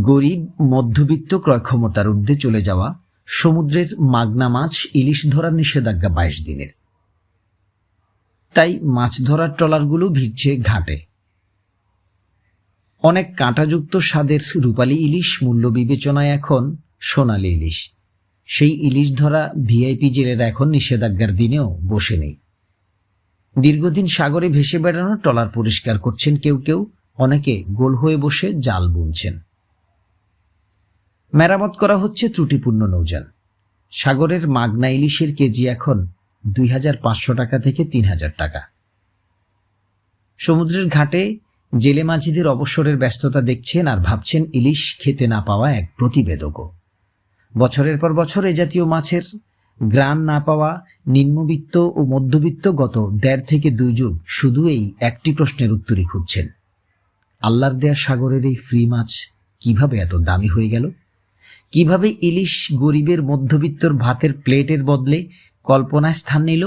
গরিব মধ্যবিত্ত ক্রয়ক্ষমতার ঊর্ধ্বে চলে যাওয়া সমুদ্রের মাগনা মাছ ইলিশ ধরার নিষেধাজ্ঞা বাইশ দিনের। তাই মাছ ধরার ট্রলারগুলো ভিড়ছে ঘাটে। অনেক কাঁটাযুক্ত স্বাদের রূপালী ইলিশ মূল্য বিবেচনায় এখন সোনালি ইলিশ। সেই ইলিশ ধরা ভিআইপি জেলেরা এখন নিষেধাজ্ঞার দিনেও বসে নেই। দীর্ঘদিন সাগরে ভেসে বেড়ানো ট্রলার পরিষ্কার করছেন কেউ কেউ, অনেকে গোল হয়ে বসে জাল বুনছেন। মেরামত করা হচ্ছে ত্রুটিপূর্ণ নৌযান। সাগরের মাগনা ইলিশের কেজি এখন দুই হাজার পাঁচশো টাকা থেকে তিন হাজার টাকা। সমুদ্রের ঘাটে জেলে মাঝিদের অবসরের ব্যস্ততা দেখছেন আর ভাবছেন ইলিশ খেতে না পাওয়া এক প্রতিবেদকও। বছরের পর বছর এ জাতীয় মাছের গ্রান না পাওয়া নিম্নবিত্ত ও মধ্যবিত্ত গত দেড় থেকে দুই যুগ শুধু এই একটি প্রশ্নের উত্তরই খুঁজছেন। আল্লাহর দেয়া সাগরের এই ফ্রি মাছ কীভাবে এত দামি হয়ে গেল? কীভাবে ইলিশ গরিবের মধ্যবিত্তর ভাতের প্লেটের বদলে কল্পনায় স্থান নিল?